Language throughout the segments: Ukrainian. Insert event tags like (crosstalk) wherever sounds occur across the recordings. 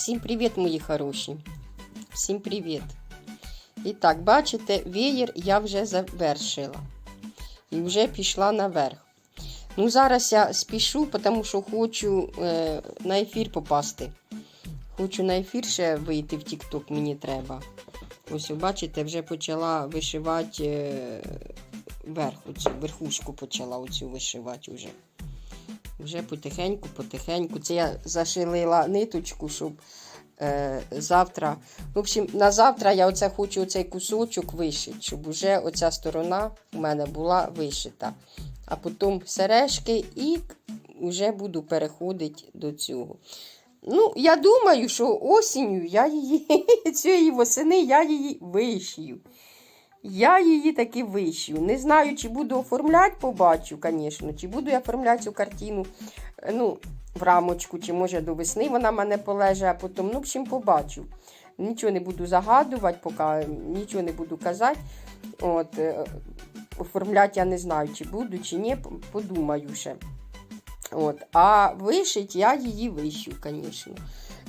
Всім привіт, мої хороші. Всім привіт. І так, бачите, веєр я вже завершила. І вже пішла наверх. Ну, зараз я спішу, тому що хочу е, на ефір попасти. Хочу на ефір ще вийти в TikTok, мені треба. Ось, бачите, вже почала вишивати е, верх, оцю, верхушку почала оцю вишивати вже. Вже потихеньку, потихеньку. Це я зашилила ниточку, щоб е, завтра. В общем, на завтра я оце хочу оцей кусочок вишити, щоб вже оця сторона у мене була вишита. А потім сережки і вже буду переходити до цього. Ну, я думаю, що осінню я її, (laughs) цієї восени я її вишию. Я її таки вишию. Не знаю, чи буду оформляти, побачу, звісно, чи буду я оформляти цю картину е, ну, в рамочку, чи може до весни вона мене полеже, а потім, ну, в общем, побачу. Нічого не буду загадувати, поки нічого не буду казати. От, е, оформляти я не знаю, чи буду, чи ні, подумаю ще. От. А вишить я її вищу, звісно.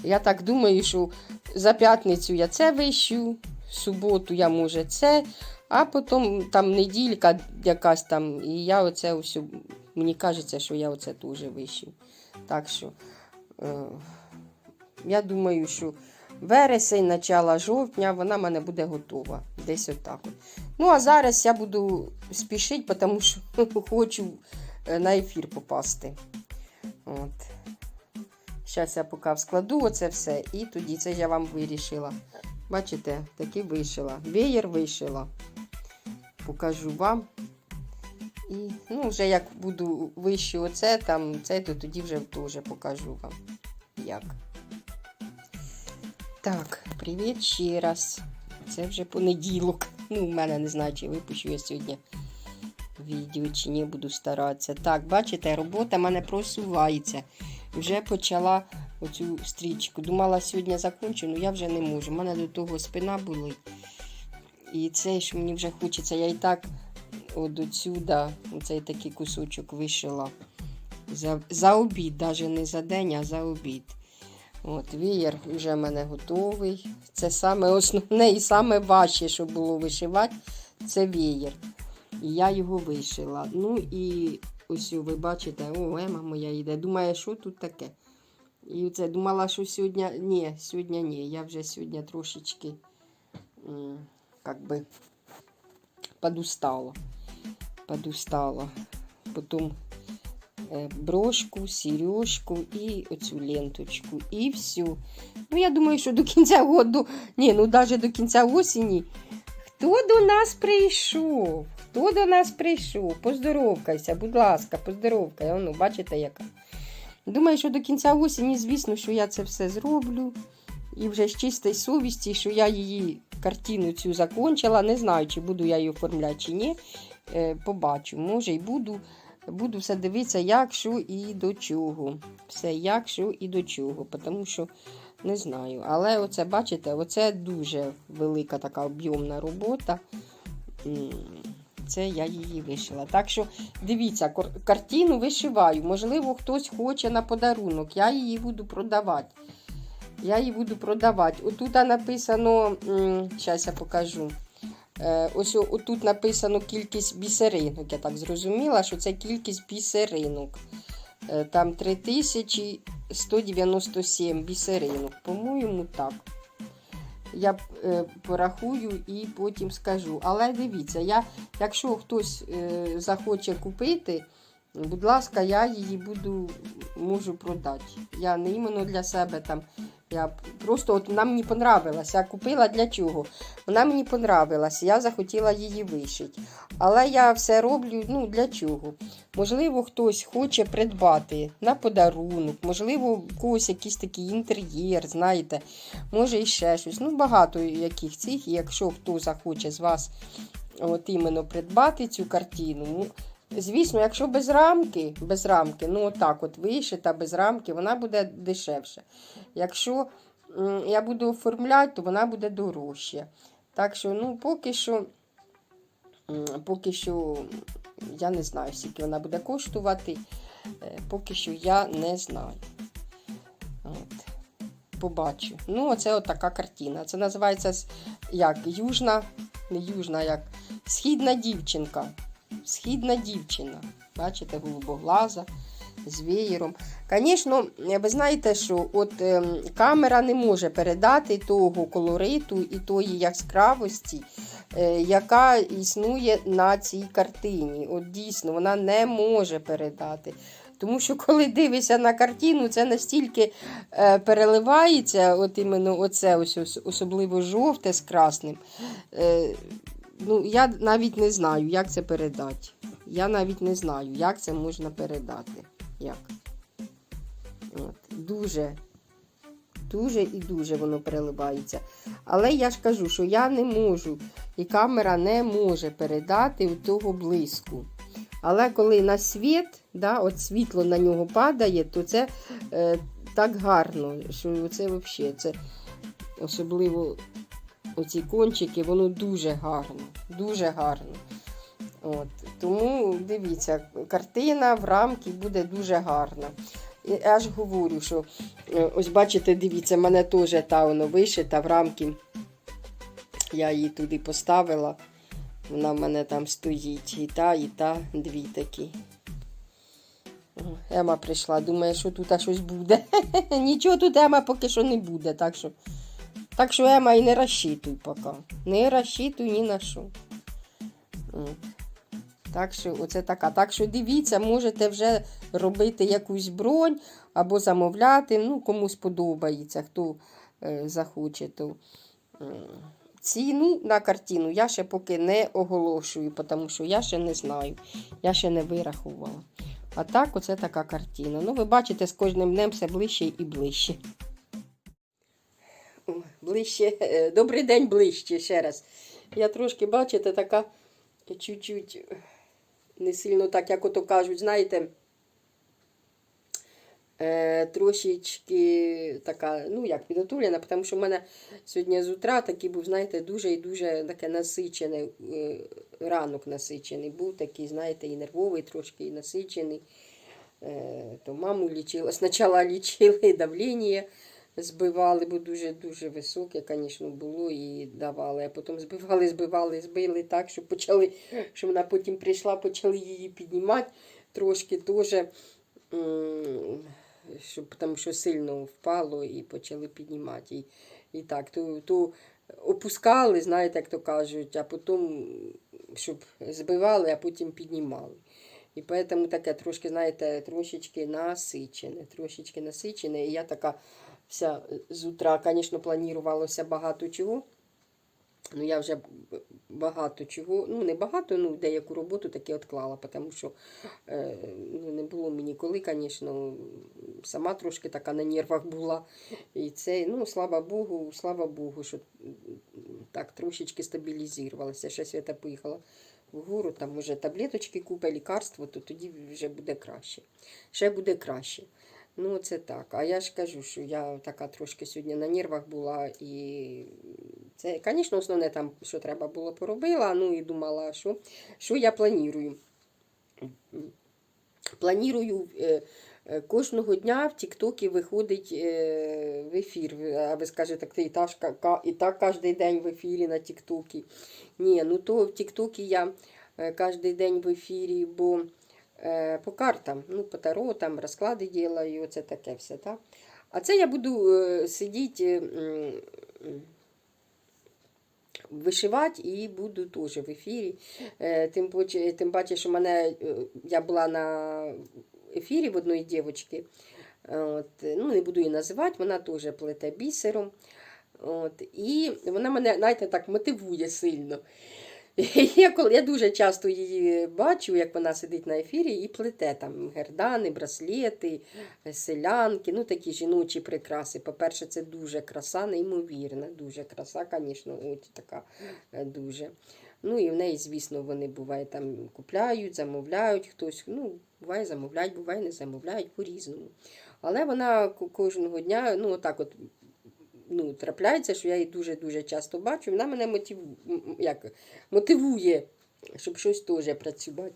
Я так думаю, що за п'ятницю я це вищу, суботу я може це, а потім там неділька якась там, і я оце все, мені кажеться, що я оце теж вищу. Так що е, я думаю, що вересень, начало жовтня, вона в мене буде готова. Десь отак. От. Ну, а зараз я буду спішити, тому що (laughs) хочу е, на ефір попасти. От. Зараз я поки складу оце все, і тоді це я вам вирішила. Бачите, таки вишила. Веєр вишила. Покажу вам. І ну, вже як буду вище оце, там, це, то тоді вже теж покажу вам. Як. Так, привіт ще раз. Це вже понеділок. Ну, в мене не знаю, чи випущу я сьогодні відео, чи ні, буду старатися. Так, бачите, робота в мене просувається. Вже почала оцю стрічку. Думала, сьогодні закончу, але я вже не можу. У мене до того спина болить. І це, що мені вже хочеться, я і так от отсюда, оцей такий кусочок вишила. За, за обід, навіть не за день, а за обід. От, Вієр вже в мене готовий. Це саме основне і саме важче, що було вишивати, це вієр. І я його вишила. Ну і ось ви бачите, о, Ема моя йде. Думає, що тут таке? І це думала, що сьогодні. Ні, сьогодні ні. Я вже сьогодні трошечки как би подустала. Подустала. Потім е, брошку, сережку і оцю ленточку. І все. Ну, я думаю, що до кінця году, ні, ну навіть до кінця осені. Хто до нас прийшов? Хто до нас прийшов? Поздоровкайся, будь ласка, поздоровкай. Ну, бачите, яка. Думаю, що до кінця осені, звісно, що я це все зроблю. І вже з чистої совісті, що я її картину цю закончила. Не знаю, чи буду я її оформляти, чи ні. Е, побачу. Може, і буду. Буду все дивитися, як, що і до чого. Все, як, що і до чого. Тому що не знаю. Але оце, бачите, оце дуже велика така об'ємна робота. Це я її вишила. Так що дивіться, картину вишиваю. Можливо, хтось хоче на подарунок. Я її буду продавати. Я її буду продавати. Отут написано, зараз я покажу. Е, Ось отут написано кількість бісеринок. Я так зрозуміла, що це кількість бісеринок. Е, Там 3197 бісеринок. По-моєму, так. Я е, порахую і потім скажу. Але дивіться, я, якщо хтось е, захоче купити, будь ласка, я її буду можу продати. Я не іменно для себе там. Я просто от вона мені понравилася. Я купила для чого? Вона мені понравилася, я захотіла її вишити. Але я все роблю ну, для чого? Можливо, хтось хоче придбати на подарунок, можливо, у когось якийсь такий інтер'єр, знаєте, може і ще щось. Ну, багато яких цих. Якщо хто захоче з вас от іменно придбати цю картину, ну, Звісно, якщо без рамки, без рамки, ну отак от вишита без рамки, вона буде дешевше. Якщо я буду оформляти, то вона буде дорожче. Так що, ну, поки що, поки що, я не знаю, скільки вона буде коштувати. Е, Поки що я не знаю. От. побачу. Ну, оце от така картина. Це називається як южна, не южна, як східна дівчинка. Східна дівчина. Бачите, голубоглаза з веєром. Звісно, ви знаєте, що от ем, камера не може передати того колориту і тої яскравості, е, яка існує на цій картині. От дійсно, вона не може передати. Тому що коли дивишся на картину, це настільки е, переливається, от іменно оце ось, особливо жовте з красним. Ну, я навіть не знаю, як це передати. Я навіть не знаю, як це можна передати. Як? От, дуже, дуже і дуже воно переливається. Але я ж кажу, що я не можу, і камера не може передати у того блиску. Але коли на світ, да, от світло на нього падає, то це е, так гарно, що це взагалі, це особливо оці кончики, воно дуже гарно, дуже гарно. От. Тому дивіться, картина в рамки буде дуже гарна. Я ж говорю, що е, ось бачите, дивіться, в мене теж та воно вишита в рамки. Я її туди поставила. Вона в мене там стоїть. І та, і та, дві такі. Ема прийшла, думає, що тут щось буде. (laughs) Нічого тут Ема поки що не буде. Так що, так що Ема і не розчитуй поки. Не розчитуй ні на що. Так що, оце така. Так що дивіться, можете вже робити якусь бронь або замовляти. Ну, кому сподобається, хто е, захоче, то е, ціну на картину я ще поки не оголошую, тому що я ще не знаю, я ще не вирахувала. А так, оце така картина. Ну, ви бачите, з кожним днем все ближче і ближче. Ближче. е, Добрий день ближче ще раз. Я трошки, бачите, така чуть-чуть не сильно так, як ото кажуть, знаєте, е, трошечки така, ну як підготовлена, тому що в мене сьогодні з утра такий був, знаєте, дуже і дуже таке насичений, е, ранок насичений. Був такий, знаєте, і нервовий, трошки і насичений. Е, то маму лічила. Спочатку лічили давлення збивали, бо дуже-дуже високе, звісно, було і давали. А потім збивали, збивали, збили так, що почали, що вона потім прийшла, почали її піднімати трошки теж, щоб там що сильно впало і почали піднімати. І, і так, то, то опускали, знаєте, як то кажуть, а потім, щоб збивали, а потім піднімали. І поэтому таке трошки, знаєте, трошечки насичене, трошечки насичене. І я така вся з утра, звісно, планувалося багато чого. Ну, я вже багато чого, ну не багато, ну деяку роботу таки відклала, тому що е, ну, не було мені коли, звісно, сама трошки така на нервах була. І це, ну, слава Богу, слава Богу, що так трошечки стабілізувалася. Ще свята поїхала вгору, там може таблеточки купить, лікарство, то тоді вже буде краще. Ще буде краще. Ну, це так. А я ж кажу, що я така трошки сьогодні на нервах була. І це, звісно, основне там, що треба було, поробила. Ну і думала, що, що я планую. Планую е, е, кожного дня в Тіктокі виходить е, в ефір. А ви скажете, так ти і, та ж ка- ка- і так кожен день в ефірі на Тіктокі. Ні, ну то в Тіктокі я кожен день в ефірі, бо по картам, ну, по таро, там розклади ділаю, оце таке все. Так? А це я буду е, сидіти. Вишивати і буду теж в ефірі. Е, Тим, паче- тим паче, що мене, е, я була на ефірі в одної дівчинки. От, ну, не буду її називати, вона теж плете бісером. От, і вона мене, знаєте, так мотивує сильно. (laughs) Я, я дуже часто її бачу, як вона сидить на ефірі і плете там гердани, браслети, селянки, ну такі жіночі прикраси. По-перше, це дуже краса, неймовірна, дуже краса, звісно, от така е, дуже. Ну і в неї, звісно, вони буває там купляють, замовляють хтось. Ну, буває замовляють, буває не замовляють по-різному. Але вона кожного дня, ну отак от ну, трапляється, що я її дуже-дуже часто бачу. Вона мене мотивує, як, мотивує, щоб щось теж працювати.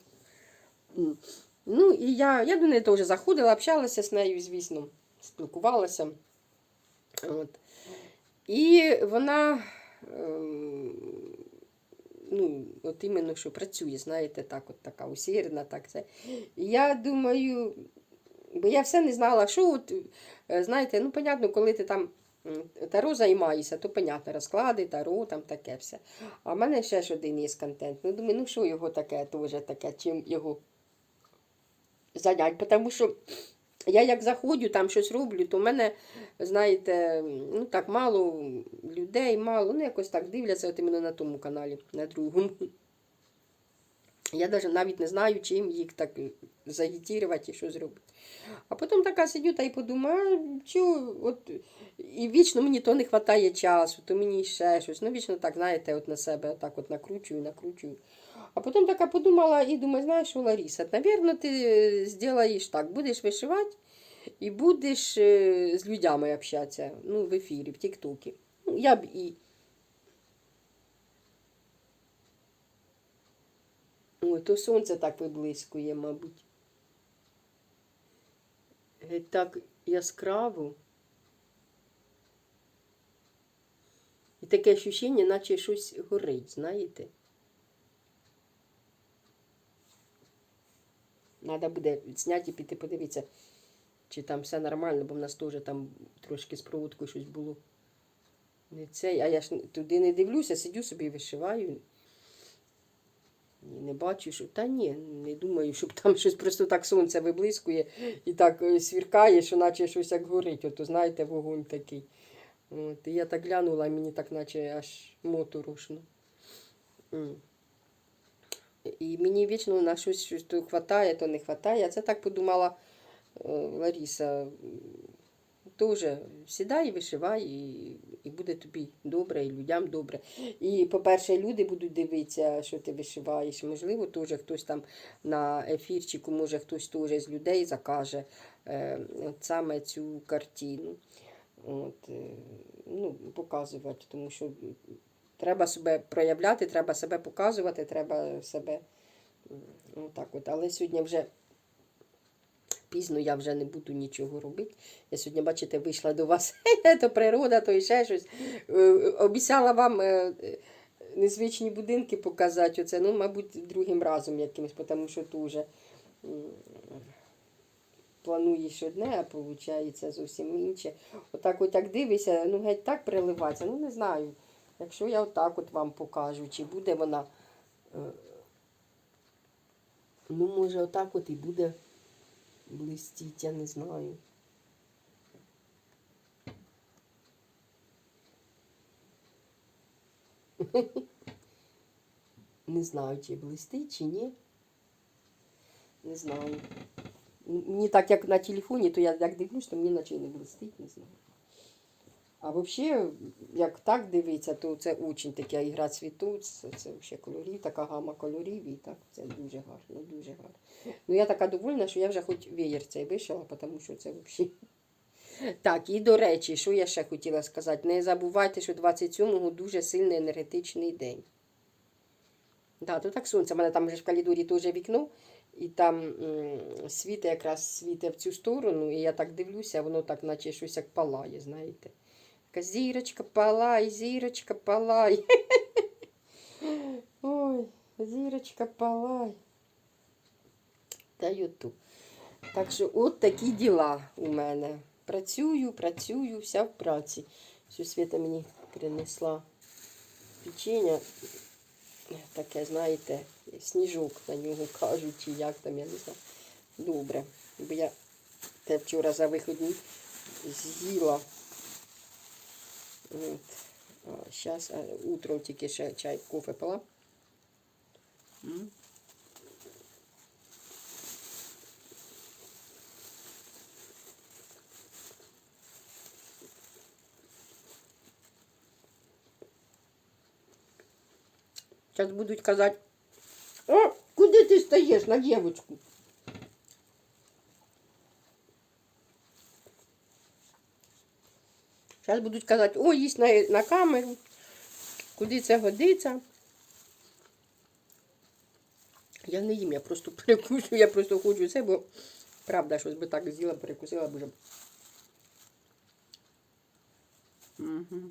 Ну, і я, я до неї теж заходила, общалася з нею, звісно, спілкувалася. От. І вона, ем, ну, от іменно, що працює, знаєте, так, от така усердна, так це. Я думаю, бо я все не знала, що от, е, знаєте, ну, понятно, коли ти там таро займаєшся, то понятно, розклади, таро, там таке все. А в мене ще ж один є контент. Ну, думаю, ну що його таке, теж таке, чим його занять. Тому що я як заходжу, там щось роблю, то в мене, знаєте, ну так мало людей, мало, ну якось так дивляться от іменно на тому каналі, на другому. Я навіть навіть не знаю, чим їх так загітірувати і що зробити. А потім така сидю та й подумаю, що от і вічно мені то не вистачає часу, то мені ще щось. Ну, вічно так, знаєте, от на себе так от накручую, накручую. А потім така подумала і думаю, знаєш що, Лариса, напевно, ти зробиш так, будеш вишивати і будеш е, з людьми общатися, ну, в ефірі, в Тіктокі. Ну, я б і. Ой, то сонце так виблискує, мабуть. Геть так яскраво. І таке ощущення, наче щось горить, знаєте? Треба буде зняти і піти подивитися, чи там все нормально, бо в нас теж там трошки з проводкою щось було. Не цей, а я ж туди не дивлюся, сидю собі вишиваю. Не бачу, що. Та ні, не думаю, щоб там щось просто так сонце виблискує і так е, свіркає, що наче щось як горить. Ото, знаєте, вогонь такий. От, і я так глянула, мені так наче аж моторошно. І мені вічно на щось, щось то хватає, то не хватає. Я це так подумала е, Ларіса. Тоже сідай і вишивай, і, і буде тобі добре, і людям добре. І, по-перше, люди будуть дивитися, що ти вишиваєш. Можливо, теж хтось там на ефірчику, може хтось теж з людей закаже е, от саме цю картину. От, е, ну, показувати, тому що треба себе проявляти, треба себе показувати, треба себе. м, Отак от. Але сьогодні вже пізно я вже не буду нічого робити. Я сьогодні, бачите, вийшла до вас, (laughs) то природа, то і ще щось. Е, Обіцяла вам е, е, незвичні будинки показати. Оце, ну, мабуть, другим разом якимось, тому що дуже плануєш одне, а виходить зовсім інше. Отак от як дивишся, ну геть так приливається. Ну не знаю. Якщо я отак от вам покажу, чи буде вона. Ну, може, отак от і буде блистіть, я не знаю. (laughs) Не знаю, чи блистить, чи ні. Не знаю. Мені так, як на телефоні, то я як дивлюсь, то мені наче не блистить, не знаю. А взагалі, як так дивиться, то це очень така ігра цвіту, це, це взагалі кольорів, така гама кольорів, і так це дуже гарно, дуже гарно. Ну я така довольна, що я вже хоч веєр цей вишила, тому що це взагалі. Так, і до речі, що я ще хотіла сказати, не забувайте, що 27-го дуже сильний енергетичний день. Да, то так сонце. У мене там вже в калідорі теж вікно, і там світе якраз світе в цю сторону, і я так дивлюся, воно так, наче щось як палає, знаєте. Така зірочка палай, зірочка палай. (laughs) Ой, зірочка палай. Та ютуб. Так що от такі діла у мене. Працюю, працюю, вся в праці. Що Свята мені принесла печення. Таке, знаєте, сніжок на нього кажуть, чи як там, я не знаю. Добре. Бо я те вчора за виходні з'їла. От. А зараз утром тільки ще чай, кофе пила. М. Зараз будуть казати, о, куди ти стаєш на дівочку? Зараз будуть казати, о, їсть на, на камеру, куди це годиться. Я не їм, я просто (laughs) перекусую, я просто хочу це, бо правда, щось би так з'їла, перекусила б вже. Угу.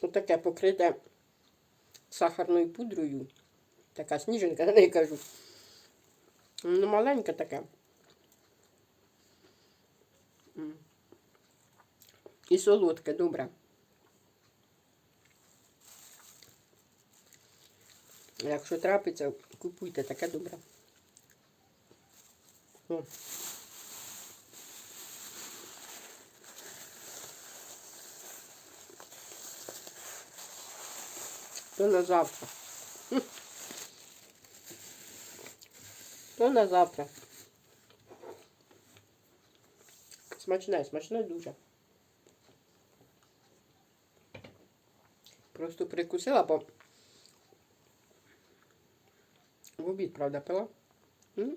Отаке покрите сахарною пудрою. Така сніженка, на (laughs) неї кажу. Ну, маленьке таке. М. І солодке, добре. Якщо трапиться, купуйте таке добре. О. То на завтра. То на завтра. Смачне, смачне дуже. Просто прикусила, бо в обід, правда, пила. М?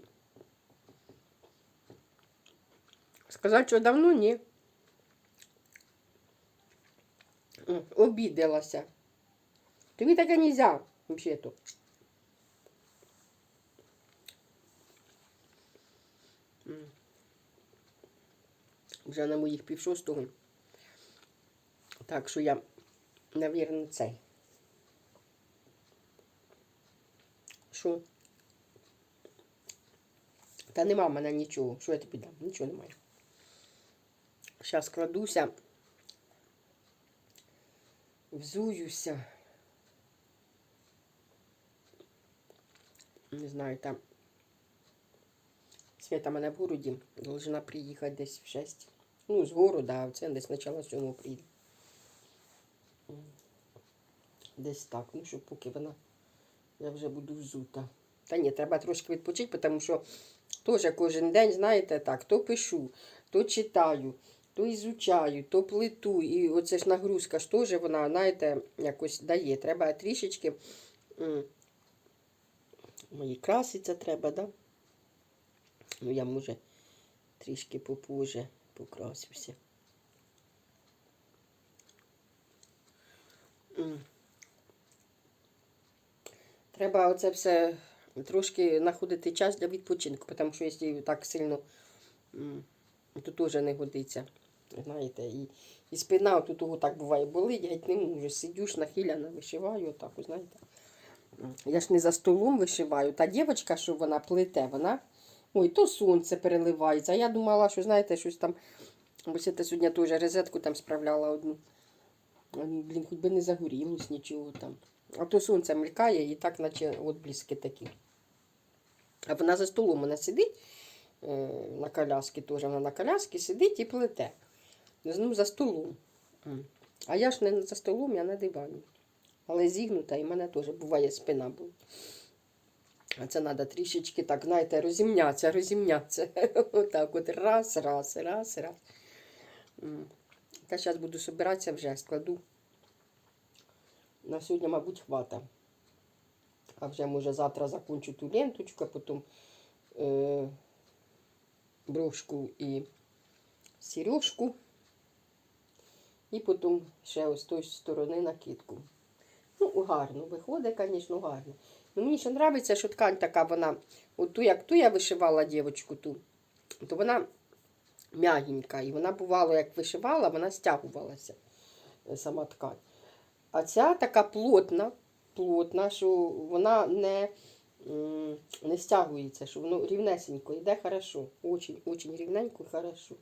Сказати, що давно ні. М, Обідалася. Тобі таке нельзя, взагалі-то. М. Вже на моїх півшостого. Так що я, навірно, цей. Що? Та нема в мене нічого. Що я тобі дам? Нічого немає. Зараз кладуся. Взуюся. Не знаю, там. Свята мене в городі должна приїхати десь в 6. Ну, з города, а це десь начало 7 приїде. М. Десь так. Ну, що поки вона. Я вже буду взута. Та ні, треба трошки відпочити, тому що теж кожен день, знаєте, так, то пишу, то читаю, то ізучаю, то плиту. І оце ж нагрузка ж теж вона, знаєте, якось дає. Треба трішечки. Мої краситься треба, да? Ну, я може трішки попозже покрасився. Треба оце все трошки знаходити час для відпочинку, тому що якщо так сильно, то теж не годиться. Знаєте, і, і спина тут так буває болить, геть не можу. Сидюш нахиляна, вишиваю, отак, от, знаєте. Я ж не за столом вишиваю. Та дівчинка, що вона плете, вона. Ой, то сонце переливається. А я думала, що, знаєте, щось там. Бо це сьогодні теж розетку там справляла одну. Ну, Блін, хоч би не загорілось нічого там. А то сонце мелькає і так, наче отбліски такі. А вона за столом вона сидить е, на коляскі теж. Вона на коляскі сидить і плете. Ну, за столом. А я ж не за столом, я на дивані. Але зігнута, і в мене теж буває спина була. А це треба трішечки так, знаєте, розімнятися, розімнятися. (laughs) Отак от раз, раз, раз, раз. Та зараз буду збиратися вже, складу. На сьогодні, мабуть, хвата. А вже, може, завтра закончу ту ленточку, а потім е, брошку і сережку. І потім ще ось з тої сторони накидку. Ну, гарно, виходить, звісно, гарно. Ну, мені ще подобається, що ткань така вона, от як ту я вишивала дівчинку ту, то вона м'ягенька. І вона бувало, як вишивала, вона стягувалася, е, сама ткань. А ця така плотна, плотна, що вона не, не стягується, що воно рівнесенько йде хорошо. Очень, очень рівненько і хорошо.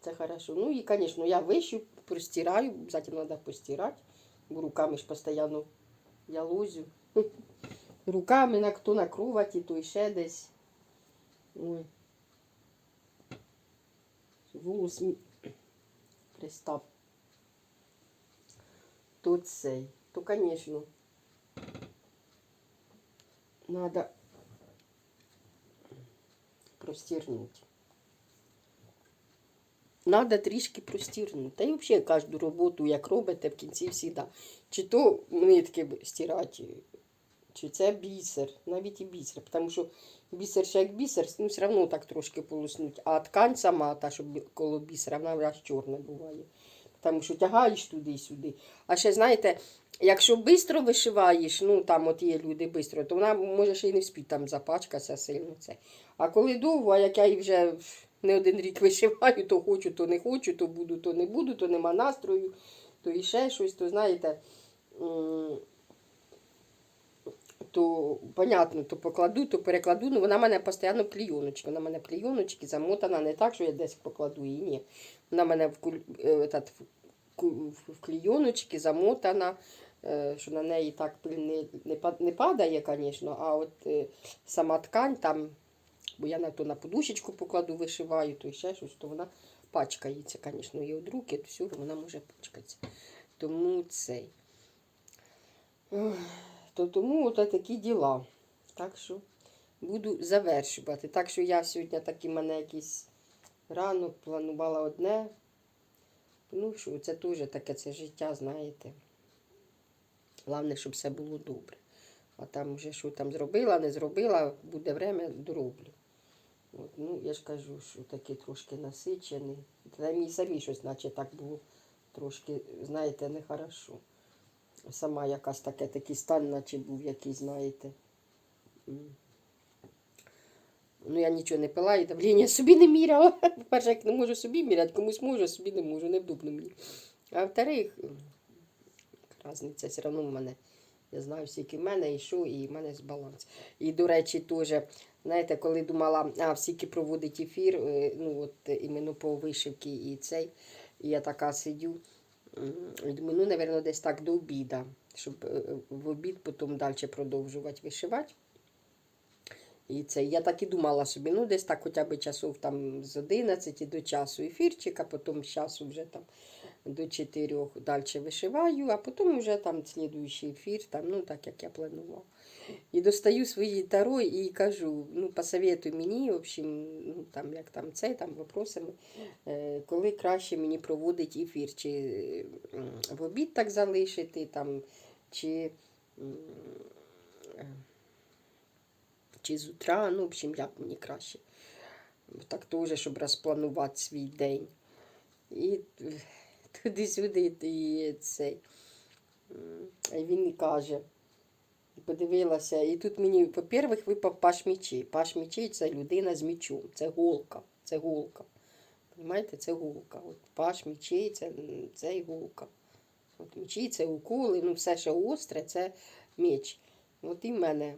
Це хорошо. Ну і, звісно, я вищу, простираю, обов'язково треба постирати, бо руками ж постійно я лозю. Руками на хто на кроваті, то ще десь. Ой. Волос пристав. То цей. То, звісно, треба простірнути. Надо трішки простірнути. Та й взагалі кожну роботу, як робите, в кінці завжди. Чи то нитки стирати, чи це бісер, навіть і бісер. Тому що бісер ще як бісер, ну все одно так трошки полоснуть. А ткань сама, та, що коло бісера, вона враз чорна буває. Там що тягаєш туди-сюди. А ще, знаєте, якщо швидко вишиваєш, ну там от є люди швидко, то вона може ще й не вспіть там запачкатися сильно це. А коли довго, а як я і вже не один рік вишиваю, то хочу, то не хочу, то буду, то не буду, то нема настрою, то і ще щось, то знаєте. То, понятно, то покладу, то перекладу. Ну, вона в мене постійно в клійоночці. Вона в мене в клійоночці замотана не так, що я десь покладу її. Ні. Вона в мене в, куль... е, этот, в, клійоночці замотана, е, що на неї так не, не, падає, звісно, а от е, сама ткань там, бо я на то на подушечку покладу, вишиваю, то ще щось, то вона пачкається, звісно, і від руки, то все, вона може пачкатися. Тому цей. То тому от такі діла. Так що буду завершувати. Так що я сьогодні такі мене якийсь ранок планувала одне. Ну що, це теж таке це життя, знаєте. Головне, щоб все було добре. А там вже що там зробила, не зробила, буде время, дороблю. От, ну, я ж кажу, що такий трошки насичений. Та мені самі щось, наче так було трошки, знаєте, нехорошо. Сама якась таке, такий стан, наче був який, знаєте. Ну, я нічого не пила і давлення собі не міряла. (laughs) По-перше, як не можу собі міряти, комусь можу, собі не можу, невдобно мені. А во-вторых, різниця все одно в мене. Я знаю, скільки в мене і що, і в мене баланс. І, до речі, теж, знаєте, коли думала, а всіки проводить ефір, е, ну от іменно по вишивці і цей, і я така сидю. Ну, напевно, десь так до обіда, щоб е, в обід потім далі продовжувати вишивати. І це я так і думала собі, ну десь так хоча б часов там з 11 до часу ефірчика, потім з часу вже там до 4 далі вишиваю, а потім вже там слідуючий ефір, там, ну так як я планувала. І достаю свої таро і кажу, ну посоветуй мені, в общем, ну там як там це, там вопросами, е, коли краще мені проводить ефір, чи в обід так залишити, там, чи. е, чи з утра, ну, в общем, як мені краще. Так теж, щоб розпланувати свій день. І туди-сюди і цей. І він каже, подивилася, і тут мені, по-перше, випав паш мічей. Паш мічей це людина з мічом, це голка. Це голка. Понимаєте, це голка. От паш мічей це, це і голка. От мічі це уколи, ну все, що остре, це меч. От і в мене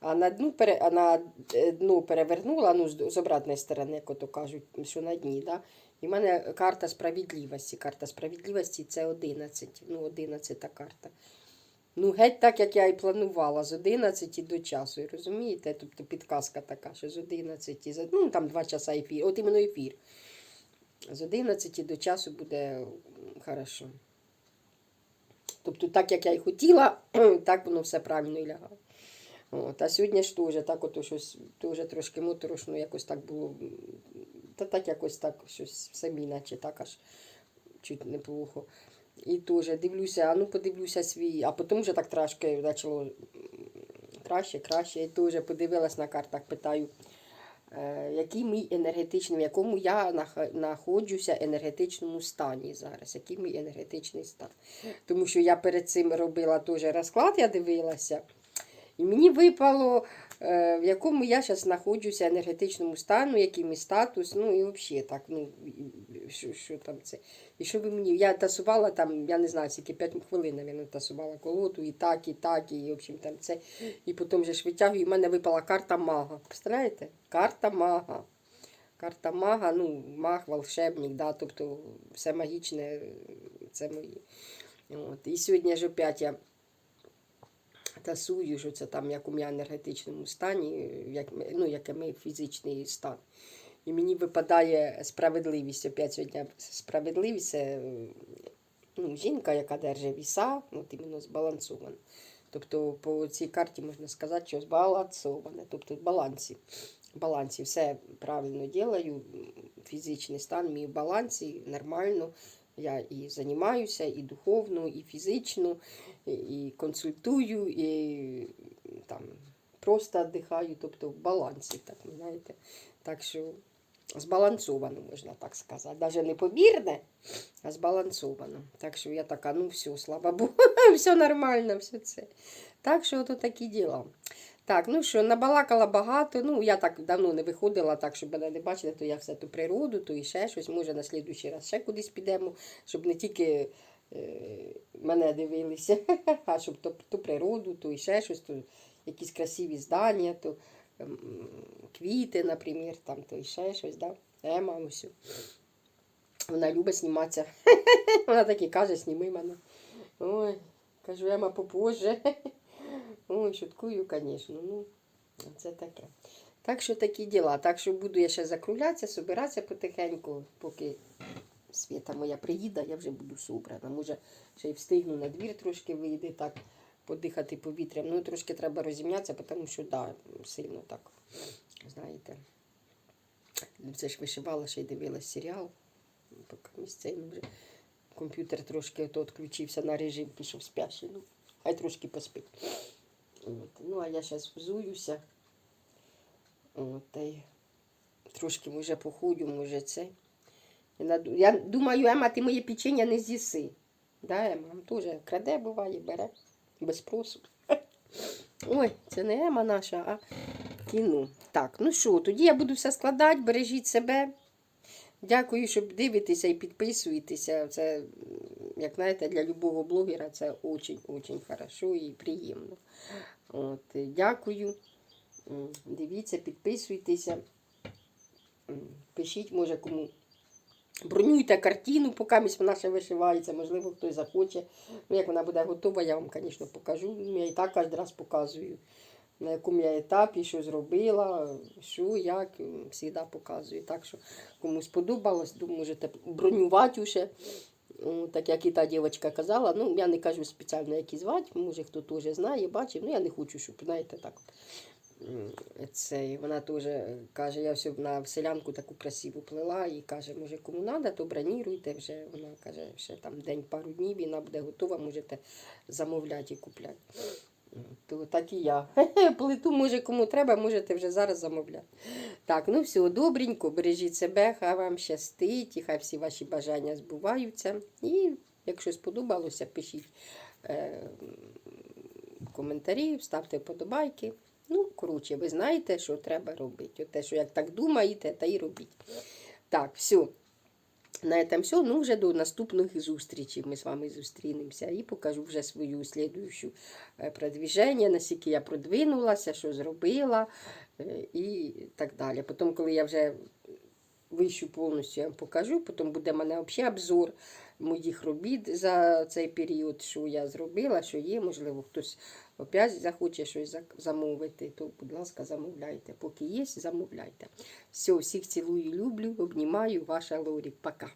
а на дну, пере, а на е, дно перевернула, ну, з, з обратної сторони, як ото кажуть, що на дні, да? І в мене карта справедливості. Карта справедливості це 11. Ну, 11 карта. Ну, геть так, як я і планувала, з 11 до часу. Розумієте? Тобто підказка така, що з 11, ну там 2 часа ефір, от іменно ефір. З 11 до часу буде хорошо. Тобто, так як я і хотіла, (clears throat) так воно все правильно і лягало. От, а сьогодні ж теж так ото щось теж трошки моторошно якось так було. Та так якось так щось самі, наче так аж чуть неплохо. І теж дивлюся, а ну подивлюся свій, а потім вже так трошки почало краще, краще. І теж подивилась на картах, питаю, е, який мій енергетичний, в якому я нах- знаходжуся енергетичному стані зараз, який мій енергетичний стан. Тому що я перед цим робила теж розклад, я дивилася. І мені випало, е, в якому я зараз знаходжуся енергетичному стану, який мій статус, ну і взагалі так, ну, що, що там це. І що ви мені, я тасувала там, я не знаю, скільки 5 хвилин, навіть, тасувала колоду, і так, і так, і в общем там це. І потім вже ж витягую, і в мене випала карта мага. Представляєте? Карта мага. Карта мага, ну, маг, волшебник, да, тобто все магічне, це мої. От. І сьогодні ж опять я тасую, що це там як у мене енергетичному стані, як, ну, який мій фізичний стан. І мені випадає справедливість. Опять сьогодні справедливість це ну, жінка, яка держить віса, от іменно збалансована. Тобто по цій карті можна сказати, що збалансоване, тобто в балансі. Балансі все правильно ділаю, фізичний стан мій в балансі, нормально. Я і займаюся, і духовно, і фізично, і консультую, і там просто віддихаю, тобто в балансі, так, знаєте. Так що збалансовано, можна так сказати. Навіть не побірне, а збалансовано. Так що я така, ну все, слава Богу, (laughs) все нормально, все це. Так що ото такі діла. Так, ну що, набалакала багато. Ну, я так давно не виходила, так, щоб мене не бачили, то я все ту природу, то і ще щось. Може, на слідуючий раз ще кудись підемо, щоб не тільки е, мене дивилися, (laughs) а щоб то, ту природу, то і ще щось, то якісь красиві здання, то квіти, наприклад, там, то ще щось, да? Ема, усю. Вона любить зніматися. (laughs) Вона так і каже, сніми мене. Ой, кажу, Ема попозже. (laughs) Ой, шуткую, звісно. Ну, це таке. Так що такі діла. Так що буду я ще закруглятися, собиратися потихеньку, поки Свята моя приїде, я вже буду собрана. Може, ще й встигну на двір трошки вийти, так, подихати повітрям. Ну, трошки треба розімнятися, тому що, да, сильно так, знаєте. Це ж вишивала, ще й дивилась серіал. Поки місцевий вже комп'ютер трошки то відключився на режим, пішов спящий. Ну, хай трошки поспить. От. Ну, а я зараз взуюся. От, та й трошки може походю, може це. Я думаю, Ема, ти моє печення не з'їси. Да, Ема теж краде буває, бере без спросу. Ой, це не Ема наша, а кіно. Так, ну що, тоді я буду все складати, бережіть себе. Дякую, що дивитеся і підписуєтеся. Це, як знаєте, для любого блогера це дуже-дуже хорошо і приємно. От, дякую. Дивіться, підписуйтеся. Пишіть, може, кому. Бронюйте картину, поки вона ще вишивається, можливо, хтось захоче. Ну, як вона буде готова, я вам, звісно, покажу. Ну, Я і так кожен раз показую, на якому я етапі, що зробила, що, як, завжди показую. Так що, кому сподобалось, можете бронювати уже. Так як і та дівчинка казала, ну я не кажу спеціально, як і звати, може хто теж знає, бачив, ну я не хочу, щоб, знаєте, так. Це, вона теж каже, я все на селянку таку красиву плела і каже, може кому треба, то броніруйте вже. Вона каже, ще там день пару днів, і вона буде готова, можете замовляти і купляти. То так і я. (laughs) Плиту, може, кому треба, можете вже зараз замовляти. Так, ну все, добренько, бережіть себе, хай вам щастить, і хай всі ваші бажання збуваються. І якщо сподобалося, пишіть е, коментарі, ставте вподобайки. Ну, коротше, ви знаєте, що треба робити. Те, що як так думаєте, та й робіть. Так, все. На этом все. Ну, вже до наступних зустрічей ми з вами зустрінемося і покажу вже свою слідуючу е, продвіження, наскільки я продвинулася, що зробила е, і так далі. Потім, коли я вже вищу повністю, я вам покажу, потім буде в мене взагалі обзор моїх робіт за цей період, що я зробила, що є, можливо, хтось опять захоче щось замовити, то, будь ласка, замовляйте. Поки є, замовляйте. Все, всіх цілую, люблю, обнімаю, ваша Лорі. Пока.